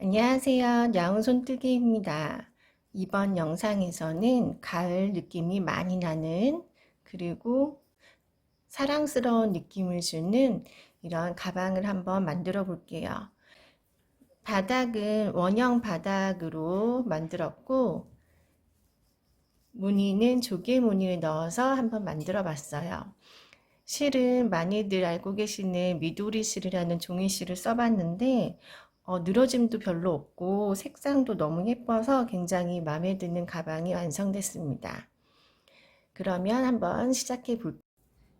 안녕하세요. 야옹손뜨기입니다. 이번 영상에서는 가을 느낌이 많이 나는 그리고 사랑스러운 느낌을 주는 이런 가방을 한번 만들어 볼게요. 바닥은 원형 바닥으로 만들었고 무늬는 조개 무늬를 넣어서 한번 만들어 봤어요. 실은 많이들 알고 계시는 미도리 실이라는 종이 실을 써봤는데 어, 늘어짐도 별로 없고 색상도 너무 예뻐서 굉장히 마음에 드는 가방이 완성됐습니다. 그러면 한번 시작해 볼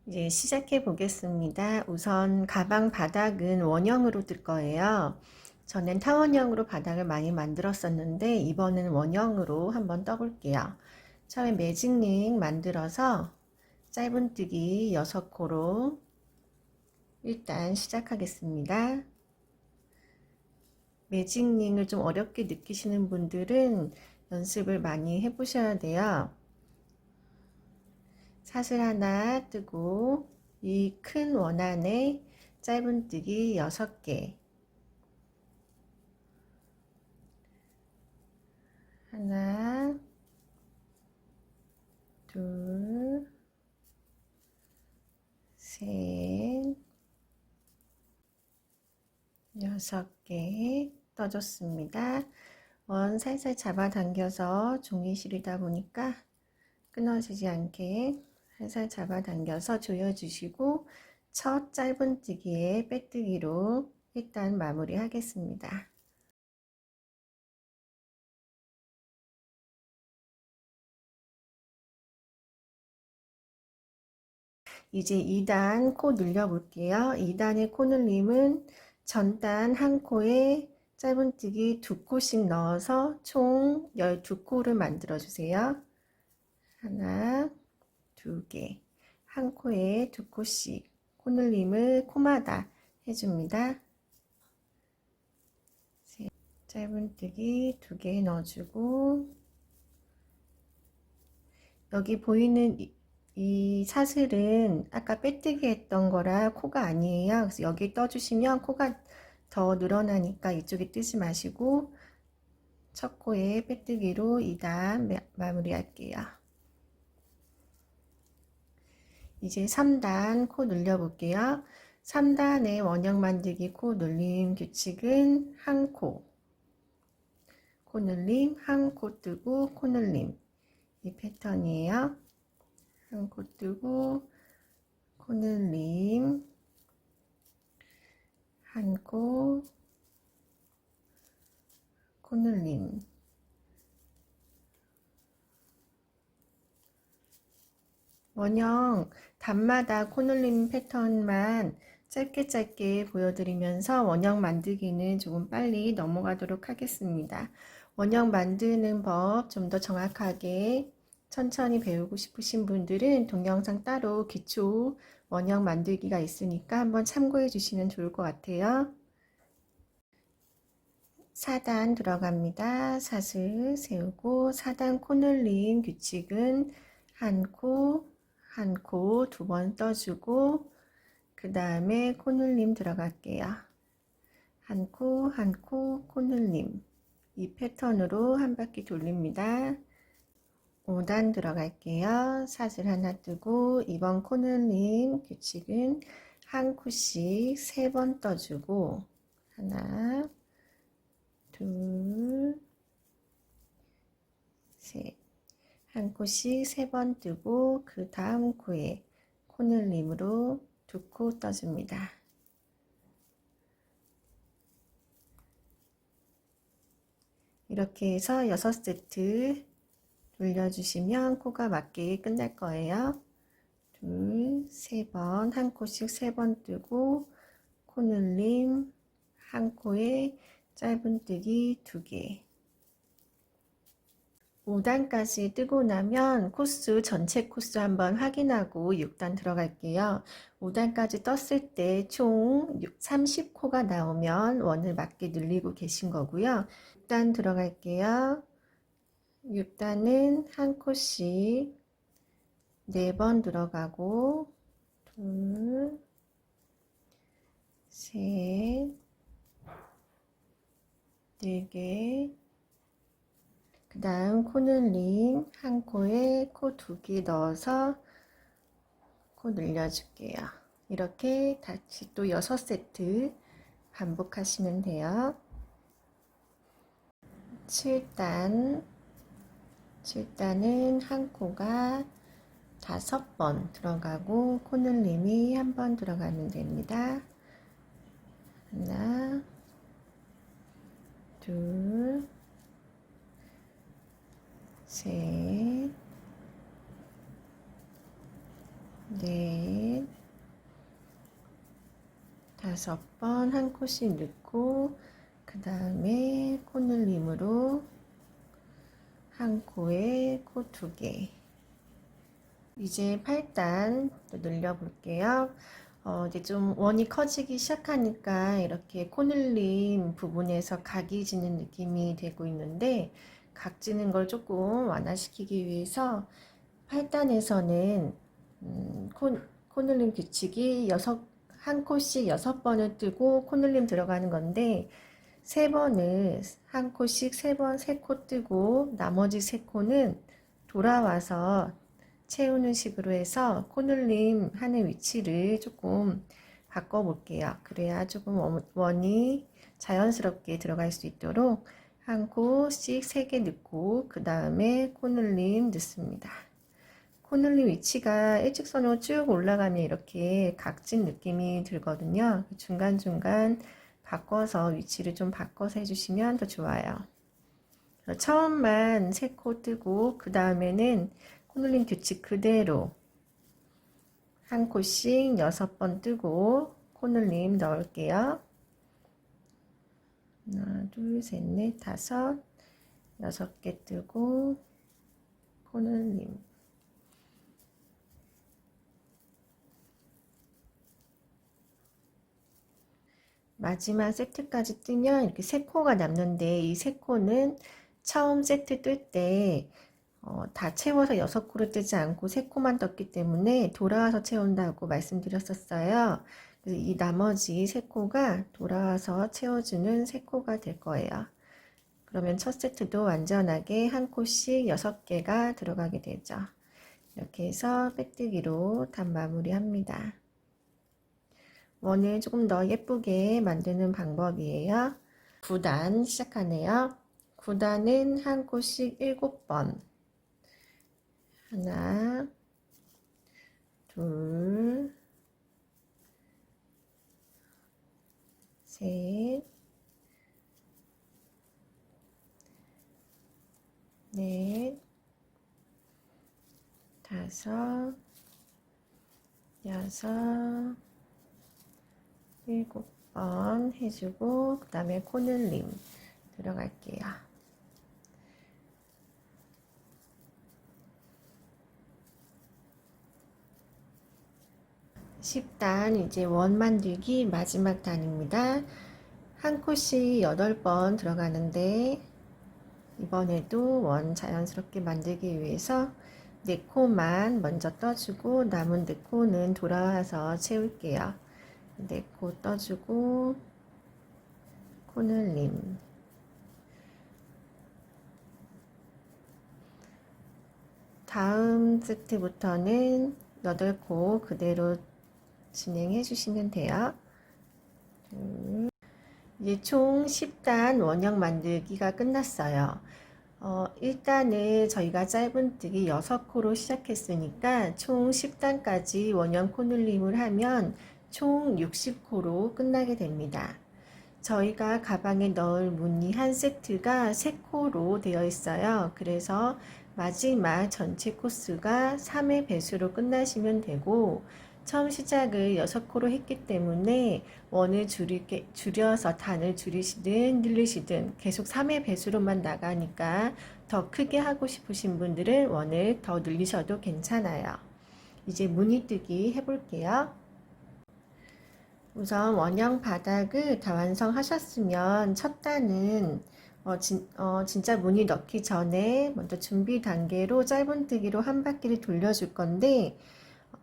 이제 시작해 보겠습니다. 우선 가방 바닥은 원형으로 뜰 거예요. 저는 타원형으로 바닥을 많이 만들었었는데 이번은 원형으로 한번 떠볼게요. 처음에 매직링 만들어서 짧은뜨기 6코로 일단 시작하겠습니다. 매직링을 좀 어렵게 느끼시는 분들은 연습을 많이 해보셔야 돼요. 사슬 하나 뜨고 이 큰 원 안에 짧은뜨기 6개 하나 둘 셋, 여섯 개 떠줬습니다. 원 살살 잡아당겨서 종이 실이다 보니까 끊어지지 않게 살살 잡아당겨서 조여주시고 첫 짧은뜨기에 빼뜨기로 일단 마무리 하겠습니다. 이제 2단 코 늘려 볼게요. 2단의 코 늘림은 전단 한 코에 짧은뜨기 두 코씩 넣어서 총 12코를 만들어 주세요. 하나, 두 개. 한 코에 두 코씩 코늘림을 코마다 해줍니다. 짧은뜨기 두 개 넣어주고 여기 보이는 이 사슬은 아까 빼뜨기 했던 거라 코가 아니에요. 그래서 여기 떠주시면 코가 더 늘어나니까 이쪽에 뜨지 마시고 첫 코에 빼뜨기로 2단 마무리 할게요. 이제 3단 코 늘려 볼게요. 3단의 원형 만들기 코 늘림 규칙은 한 코, 코 늘림, 한 코 뜨고 코 늘림 이 패턴이에요. 한 코 뜨고 코 늘림 한코 코늘림 원형 단마다 코늘림 패턴만 짧게 짧게 보여드리면서 원형 만들기는 조금 빨리 넘어가도록 하겠습니다. 원형 만드는 법 좀 더 정확하게 천천히 배우고 싶으신 분들은 동영상 따로 기초 원형 만들기가 있으니까 한번 참고해 주시면 좋을 것 같아요. 4단 들어갑니다. 사슬 세우고 4단 코늘림 규칙은 한 코, 한 코 두 번 떠주고 그 다음에 코늘림 들어갈게요. 한 코, 한 코, 코늘림 이 패턴으로 한 바퀴 돌립니다. 5단 들어갈게요. 사슬 하나 뜨고 2번 코늘림 규칙은 한 코씩 3번 떠주고 하나 둘셋한 코씩 3번 뜨고 그 다음 코에 코늘림으로 두 코 떠줍니다. 이렇게 해서 6세트 돌려주시면 코가 맞게 끝날 거예요. 둘, 세 번, 한 코씩 세 번 뜨고 코늘림 한 코에 짧은뜨기 두 개. 5단까지 뜨고 나면 코스 전체 코스 한번 확인하고 6단 들어갈게요. 5단까지 떴을 때 총 30코가 나오면 원을 맞게 늘리고 계신 거고요. 6단 들어갈게요. 6단은 한 코씩 4번 들어가고 둘, 셋, 4개. 그 다음 코늘림 한 코에 코 두 개 넣어서 코 늘려줄게요. 이렇게 다시 또 6세트 반복하시면 돼요. 7단 7단은 한 코가 다섯 번 들어가고 코늘림이 한 번 들어가면 됩니다. 하나 둘 셋, 넷, 다섯 번 한 코씩 넣고 그 다음에 코늘림으로 한 코에 코 두 개. 이제 8단 또 늘려 볼게요. 어, 이제 좀 원이 커지기 시작하니까 이렇게 코늘림 부분에서 각이 지는 느낌이 되고 있는데 각 지는 걸 조금 완화시키기 위해서 8단에서는 음, 코, 코늘림 규칙이 여섯, 한 코씩 여섯 번을 뜨고 코늘림 들어가는 건데 세 번을 한 코씩 세 번 세 코 뜨고 나머지 세 코는 돌아와서 채우는 식으로 해서 코늘림 하는 위치를 조금 바꿔 볼게요. 그래야 조금 원이 자연스럽게 들어갈 수 있도록 한 코씩 세 개 넣고 그 다음에 코늘림 넣습니다. 코늘림 위치가 일직선으로 쭉 올라가면 이렇게 각진 느낌이 들거든요. 중간중간 바꿔서 위치를 좀 바꿔서 해주시면 더 좋아요. 처음만 세 코 뜨고 그 다음에는 코늘림 규칙 그대로 한 코씩 여섯 번 뜨고 코늘림 넣을게요. 하나, 둘, 셋, 넷, 다섯, 여섯 개 뜨고 코늘림 마지막 세트까지 뜨면 이렇게 세 코가 남는데 이 세 코는 처음 세트 뜰때 어, 다 채워서 여섯 코를 뜨지 않고 세 코만 떴기 때문에 돌아와서 채운다고 말씀드렸었어요. 그래서 이 나머지 세 코가 돌아와서 채워주는 세 코가 될 거예요. 그러면 첫 세트도 완전하게 한 코씩 여섯 개가 들어가게 되죠. 이렇게 해서 빼뜨기로 단 마무리합니다. 원을 조금 더 예쁘게 만드는 방법이에요. 9단 시작하네요. 9단은 한 코씩 7번 하나 둘 셋, 넷, 다섯, 여섯, 일곱 번 해주고 그 다음에 코늘림 들어갈게요. 10단 이제 원 만들기 마지막 단입니다. 한 코씩 8번 들어가는데 이번에도 원 자연스럽게 만들기 위해서 4코만 먼저 떠주고 남은 4코는 돌아와서 채울게요. 4코 떠주고 코늘림 다음 세트부터는 8코 그대로 진행해 주시면 돼요. 이제 총 10단 원형 만들기가 끝났어요. 어, 일단은 저희가 짧은뜨기 6코로 시작했으니까 총 10단까지 원형 코늘림을 하면 총 60코로 끝나게 됩니다. 저희가 가방에 넣을 무늬 한 세트가 3코로 되어 있어요. 그래서 마지막 전체 코스가 3의 배수로 끝나시면 되고 처음 시작을 6코로 했기 때문에 원을 줄이게, 줄여서 단을 줄이시든 늘리시든 계속 3의 배수로만 나가니까 더 크게 하고 싶으신 분들은 원을 더 늘리셔도 괜찮아요. 이제 무늬뜨기 해볼게요. 우선 원형 바닥을 다 완성하셨으면 첫 단은 어, 진, 어, 진짜 무늬 넣기 전에 먼저 준비 단계로 짧은뜨기로 한 바퀴를 돌려줄 건데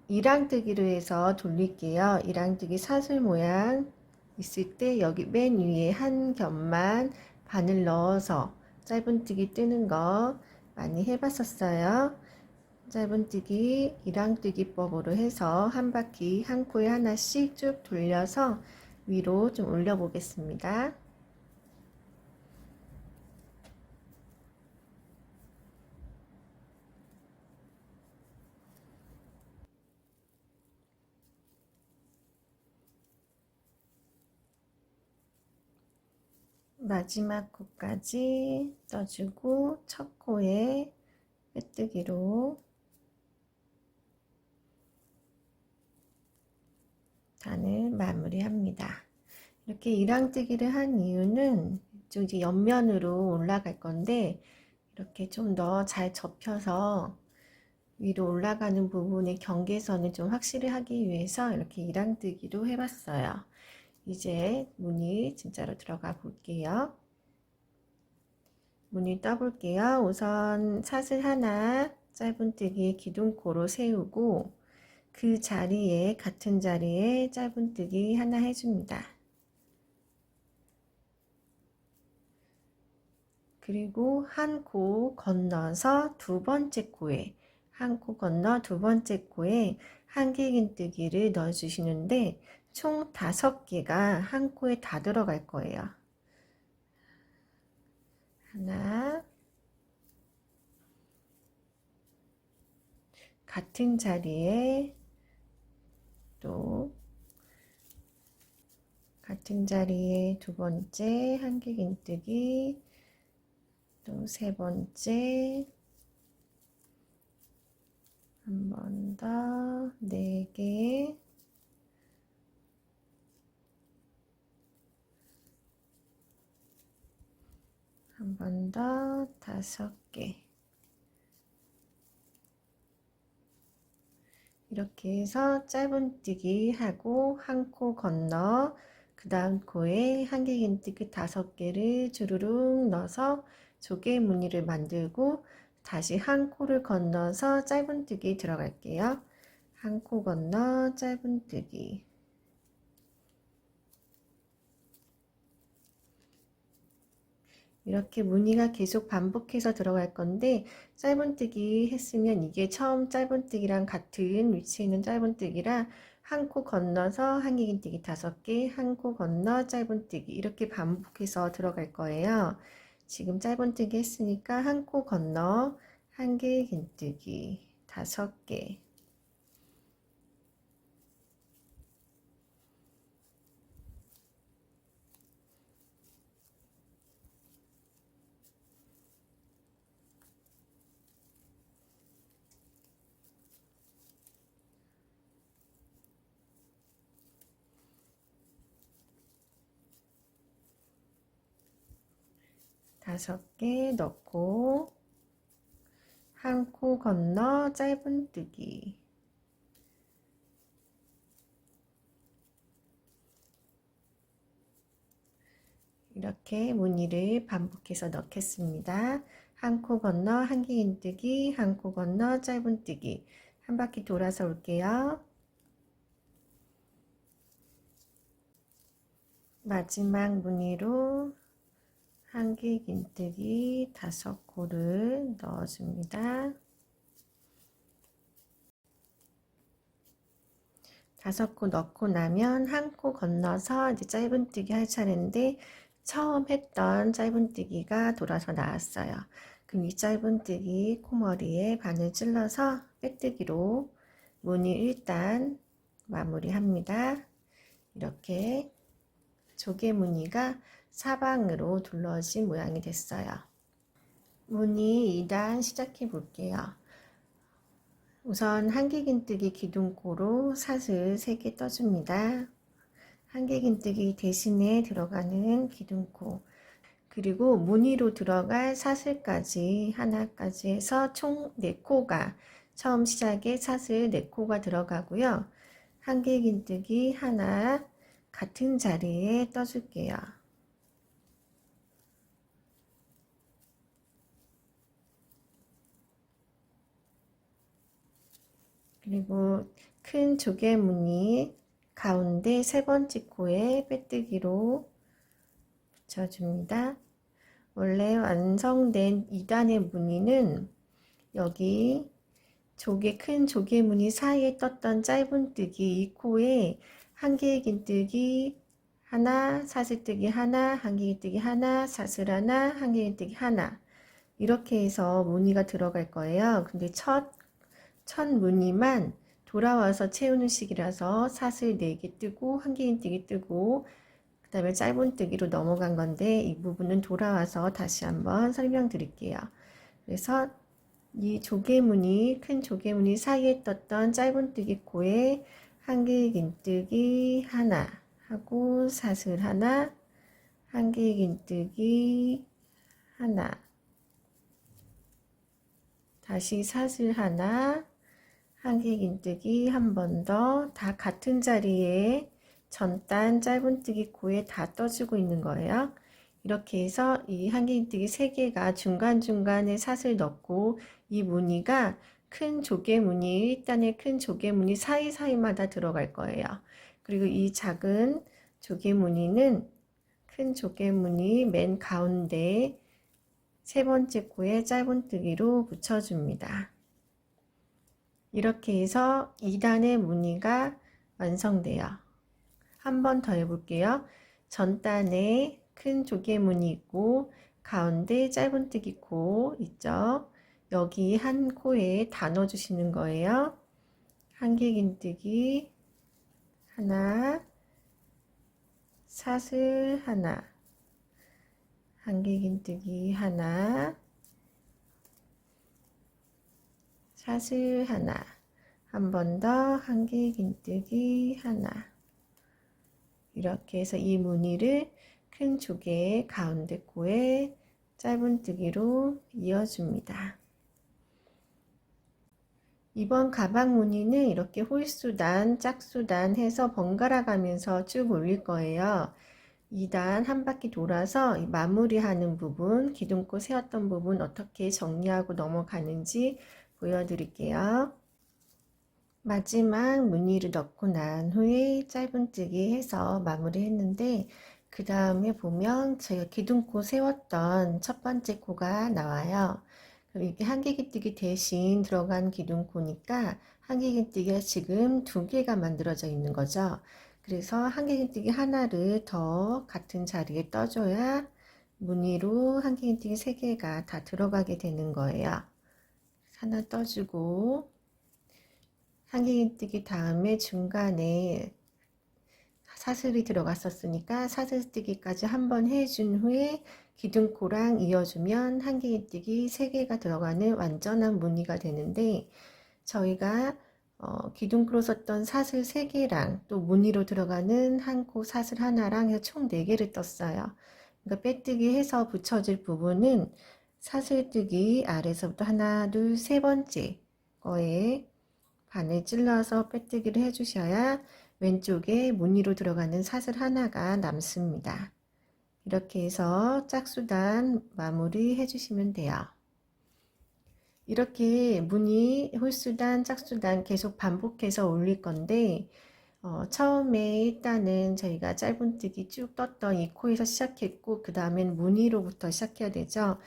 이랑뜨기로 해서 돌릴게요. 이랑뜨기 사슬 모양 있을 때 여기 맨 위에 한 겹만 바늘 넣어서 짧은뜨기 뜨는 거 많이 해봤었어요. 짧은뜨기, 이랑뜨기법으로 해서 한 바퀴 한 코에 하나씩 쭉 돌려서 위로 좀 올려 보겠습니다. 마지막 코까지 떠주고 첫 코에 빼뜨기로 단을 마무리합니다. 이렇게 이랑뜨기를 한 이유는 좀 이제 옆면으로 올라갈 건데 이렇게 좀 더 잘 접혀서 위로 올라가는 부분의 경계선을 좀 확실히 하기 위해서 이렇게 이랑뜨기로 해봤어요. 이제 무늬 진짜로 들어가 볼게요. 무늬 떠볼게요. 우선 사슬 하나 짧은뜨기 기둥코로 세우고 그 자리에 같은 자리에 짧은뜨기 하나 해줍니다. 그리고 한 코 건너서 두 번째 코에 한 코 건너 두 번째 코에 한길긴뜨기를 넣어주시는데 총 다섯 개가 한 코에 다 들어갈 거예요. 하나 같은 자리에 또 같은 자리에 두 번째 한길긴뜨기 또 세 번째 한 번 더 네 개. 한 번 더 다섯 개 이렇게 해서 짧은뜨기 하고 한 코 건너 그 다음 코에 한길긴뜨기 다섯 개를 주르륵 넣어서 조개 무늬를 만들고 다시 한 코를 건너서 짧은뜨기 들어갈게요. 한 코 건너 짧은뜨기 이렇게 무늬가 계속 반복해서 들어갈 건데 짧은뜨기 했으면 이게 처음 짧은뜨기랑 같은 위치에 있는 짧은뜨기라 한 코 건너서 한길긴뜨기 다섯 개, 한 코 건너 짧은뜨기 이렇게 반복해서 들어갈 거예요. 지금 짧은뜨기 했으니까 한 코 건너 한길긴뜨기 다섯 개 다섯 개 넣고 한 코 건너 짧은뜨기 이렇게 무늬를 반복해서 넣겠습니다. 한 코 건너 한길긴뜨기 한 코 건너 짧은뜨기 한 바퀴 돌아서 올게요. 마지막 무늬로 한길긴뜨기 다섯 코를 넣어줍니다. 다섯 코 넣고 나면 한 코 건너서 이제 짧은뜨기 할 차례인데 처음 했던 짧은뜨기가 돌아서 나왔어요. 그럼 이 짧은뜨기 코머리에 바늘 찔러서 빼뜨기로 무늬 일단 마무리합니다. 이렇게 조개 무늬가 사방으로 둘러진 모양이 됐어요. 무늬 2단 시작해 볼게요. 우선 한길긴뜨기 기둥코로 사슬 3개 떠줍니다. 한길긴뜨기 대신에 들어가는 기둥코 그리고 무늬로 들어갈 사슬까지 하나까지 해서 총 4코가 처음 시작에 사슬 4코가 들어가고요. 한길긴뜨기 하나 같은 자리에 떠줄게요. 그리고 큰 조개 무늬 가운데 세 번째 코에 빼뜨기로 붙여줍니다. 원래 완성된 2단의 무늬는 여기 조개 큰 조개 무늬 사이에 떴던 짧은 뜨기 이 코에 한 개의 긴 뜨기 하나, 사슬 뜨기 하나, 한 개의 뜨기 하나, 사슬 하나, 한 개의 뜨기 하나 이렇게 해서 무늬가 들어갈 거예요. 근데 첫, 첫 무늬만 돌아와서 채우는 식이라서 사슬 4개 뜨고 한 개의 뜨기 뜨고 그 다음에 짧은뜨기로 넘어간 건데 이 부분은 돌아와서 다시 한번 설명드릴게요. 그래서 이 조개무늬, 큰 조개무늬 사이에 떴던 짧은뜨기 코에 한 개의 긴뜨기 하나 하고 사슬 하나, 한 개의 긴뜨기 하나, 다시 사슬 하나, 한 개의 긴뜨기 한 번 더, 다 같은 자리에 전단 짧은뜨기 코에 다 떠주고 있는 거예요. 이렇게 해서 이 한길뜨기 세 개가 중간중간에 사슬 넣고 이 무늬가 큰 조개 무늬, 1단의 큰 조개 무늬 사이사이마다 들어갈 거예요. 그리고 이 작은 조개 무늬는 큰 조개 무늬 맨 가운데 세 번째 코에 짧은뜨기로 붙여줍니다. 이렇게 해서 2단의 무늬가 완성돼요. 한 번 더 해볼게요. 전단에 큰 조개 무늬 있고 가운데 짧은뜨기 코 있죠. 여기 한 코에 다 넣어주시는 거예요. 한길긴뜨기 하나, 사슬 하나, 한길긴뜨기 하나, 사슬 하나, 한 번 더 한길 긴뜨기 하나. 이렇게 해서 이 무늬를 큰 조개 가운데 코에 짧은뜨기로 이어줍니다. 이번 가방 무늬는 이렇게 홀수단, 짝수단 해서 번갈아 가면서 쭉 올릴 거예요. 2단 한 바퀴 돌아서 마무리하는 부분, 기둥코 세웠던 부분 어떻게 정리하고 넘어가는지 보여드릴게요. 마지막 무늬를 넣고 난 후에 짧은뜨기 해서 마무리했는데 그 다음에 보면 제가 기둥코 세웠던 첫 번째 코가 나와요. 이게 한길기뜨기 대신 들어간 기둥코니까 한길기뜨기가 지금 두 개가 만들어져 있는 거죠. 그래서 한길기뜨기 하나를 더 같은 자리에 떠줘야 무늬로 한길기뜨기 세 개가 다 들어가게 되는 거예요. 하나 떠주고 한길기뜨기 다음에 중간에 사슬이 들어갔었으니까 사슬뜨기까지 한 번 해준 후에 기둥코랑 이어주면 한길기뜨기 3개가 들어가는 완전한 무늬가 되는데 저희가 어, 기둥코로 썼던 사슬 3개랑 또 무늬로 들어가는 한 코 사슬 하나랑 총 4개를 떴어요. 그러니까 빼뜨기 해서 붙여질 부분은 사슬뜨기 아래서부터 하나, 둘, 세 번째 거에 반을 찔러서 빼뜨기를 해주셔야 왼쪽에 무늬로 들어가는 사슬 하나가 남습니다. 이렇게 해서 짝수단 마무리 해주시면 돼요. 이렇게 무늬, 홀수단, 짝수단 계속 반복해서 올릴 건데 어, 처음에 일단은 저희가 짧은뜨기 쭉 떴던 이 코에서 시작했고 그 다음엔 무늬로부터 시작해야 되죠.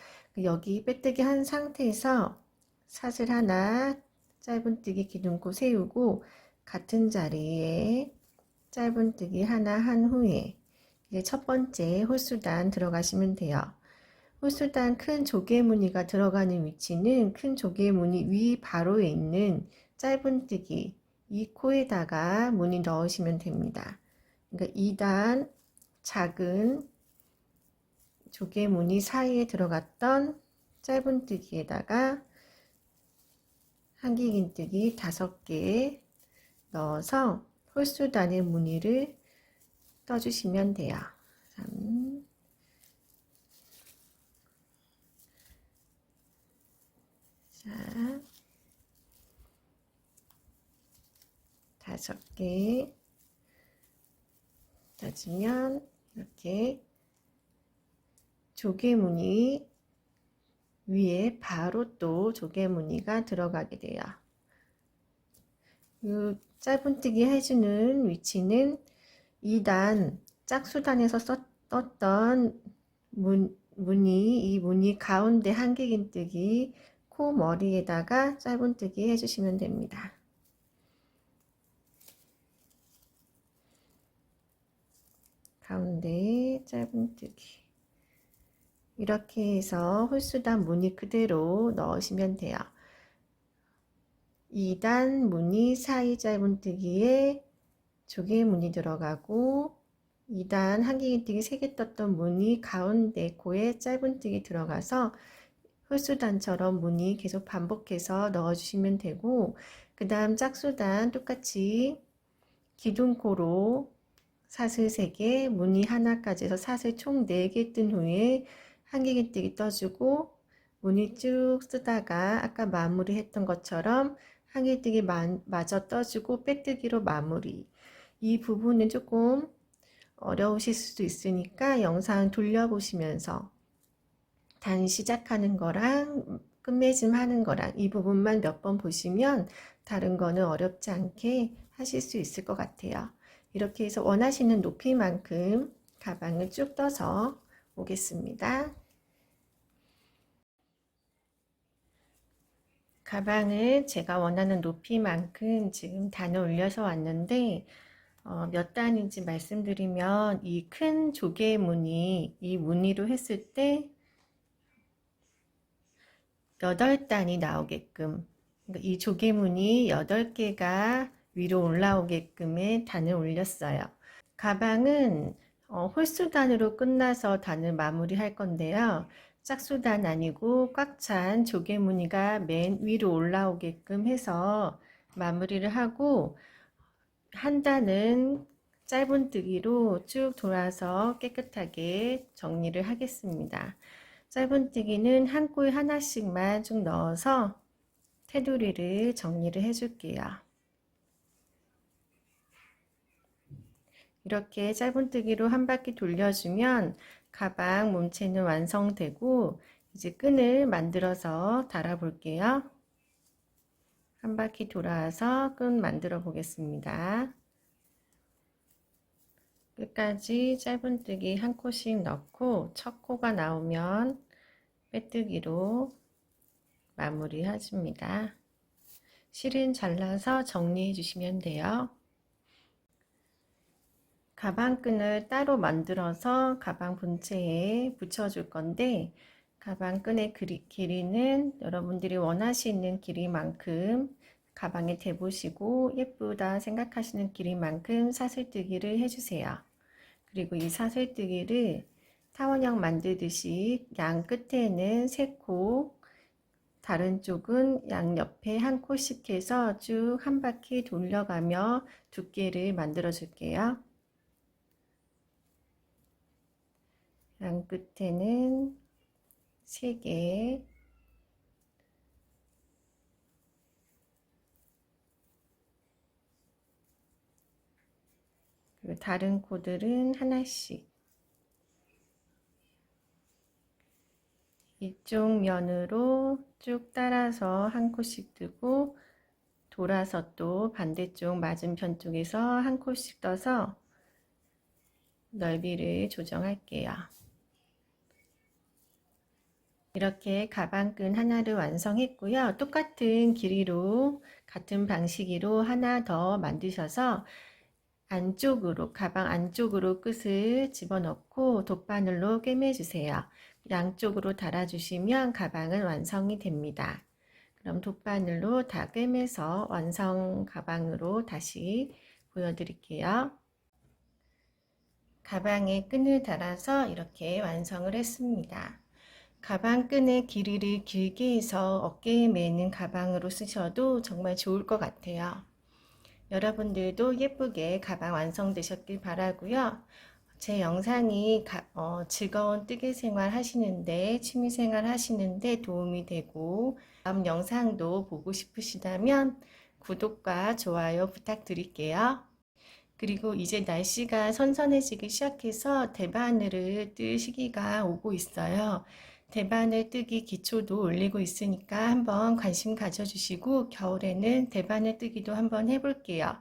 여기 빼뜨기 한 상태에서 사슬 하나 짧은뜨기 기둥코 세우고 같은 자리에 짧은뜨기 하나 한 후에 이제 첫 번째 홀수단 들어가시면 돼요. 홀수단 큰 조개 무늬가 들어가는 위치는 큰 조개 무늬 위 바로에 있는 짧은뜨기 이 코에다가 무늬 넣으시면 됩니다. 그러니까 2단 작은 조개 무늬 사이에 들어갔던 짧은뜨기에다가 한길긴뜨기 5개 넣어서 홀수 단의 무늬를 떠주시면 돼요. 3, 자, 다섯 개. 떠주면 이렇게 조개무늬 위에 바로 또 조개무늬가 들어가게 돼요. 이 짧은뜨기 해주는 위치는 2단 짝수단에서 썼, 떴던 문, 무늬, 이 무늬 가운데 한길긴뜨기 코 머리에다가 짧은뜨기 해주시면 됩니다. 가운데 짧은뜨기 이렇게 해서 홀수단 무늬 그대로 넣으시면 돼요. 2단 무늬 사이 짧은뜨기에 조개 무늬 들어가고 2단 한길긴뜨기 3개 떴던 무늬 가운데 코에 짧은뜨기 들어가서 홀수단처럼 무늬 계속 반복해서 넣어주시면 되고 그 다음 짝수단 똑같이 기둥코로 사슬 3개, 무늬 하나까지 해서 사슬 총 4개 뜬 후에 한길긴뜨기 떠주고 무늬 쭉 쓰다가 아까 마무리 했던 것처럼 한길뜨기 마저 떠주고 빼뜨기로 마무리 이 부분은 조금 어려우실 수도 있으니까 영상 돌려보시면서 단 시작하는 거랑 끝맺음 하는 거랑 이 부분만 몇 번 보시면 다른 거는 어렵지 않게 하실 수 있을 것 같아요. 이렇게 해서 원하시는 높이만큼 가방을 쭉 떠서 오겠습니다. 가방을 제가 원하는 높이만큼 지금 단을 올려서 왔는데 어, 몇 단인지 말씀드리면 이 큰 조개 무늬 이 무늬로 했을 때 8단이 나오게끔 그러니까 이 조개 무늬 8개가 위로 올라오게끔의 단을 올렸어요. 가방은 어, 홀수단으로 끝나서 단을 마무리할 건데요. 짝수단 아니고 꽉 찬 조개 무늬가 맨 위로 올라오게끔 해서 마무리를 하고 한 단은 짧은뜨기로 쭉 돌아서 깨끗하게 정리를 하겠습니다. 짧은뜨기는 한 꼴 하나씩만 쭉 넣어서 테두리를 정리를 해줄게요. 이렇게 짧은뜨기로 한 바퀴 돌려주면 가방 몸체는 완성되고 이제 끈을 만들어서 달아 볼게요. 한 바퀴 돌아서 끈 만들어 보겠습니다. 끝까지 짧은뜨기 한 코씩 넣고 첫 코가 나오면 빼뜨기로 마무리 해줍니다. 실은 잘라서 정리해 주시면 돼요. 가방끈을 따로 만들어서 가방 본체에 붙여줄 건데 가방끈의 길이는 여러분들이 원하시는 길이만큼 가방에 대보시고 예쁘다 생각하시는 길이만큼 사슬뜨기를 해주세요. 그리고 이 사슬뜨기를 타원형 만들듯이 양 끝에는 3코, 다른 쪽은 양 옆에 한 코씩 해서 쭉 한 바퀴 돌려가며 두께를 만들어 줄게요. 양 끝에는 3개, 그리고 다른 코들은 하나씩 이쪽 면으로 쭉 따라서 한 코씩 뜨고 돌아서 또 반대쪽 맞은편 쪽에서 한 코씩 떠서 넓이를 조정할게요. 이렇게 가방끈 하나를 완성했고요. 똑같은 길이로 같은 방식으로 하나 더 만드셔서 안쪽으로 가방 안쪽으로 끝을 집어넣고 돗바늘로 꿰매 주세요. 양쪽으로 달아주시면 가방은 완성이 됩니다. 그럼 돗바늘로 다 꿰매서 완성 가방으로 다시 보여드릴게요. 가방에 끈을 달아서 이렇게 완성을 했습니다. 가방 끈의 길이를 길게 해서 어깨에 매는 가방으로 쓰셔도 정말 좋을 것 같아요. 여러분들도 예쁘게 가방 완성되셨길 바라고요. 제 영상이 가, 어, 즐거운 뜨개 생활 하시는데 취미 생활 하시는데 도움이 되고 다음 영상도 보고 싶으시다면 구독과 좋아요 부탁드릴게요. 그리고 이제 날씨가 선선해지기 시작해서 대바늘을 뜰 시기가 오고 있어요. 대바늘 뜨기 기초도 올리고 있으니까 한번 관심 가져주시고 겨울에는 대바늘 뜨기도 한번 해볼게요.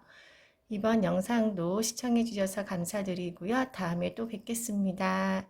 이번 영상도 시청해 주셔서 감사드리고요. 다음에 또 뵙겠습니다.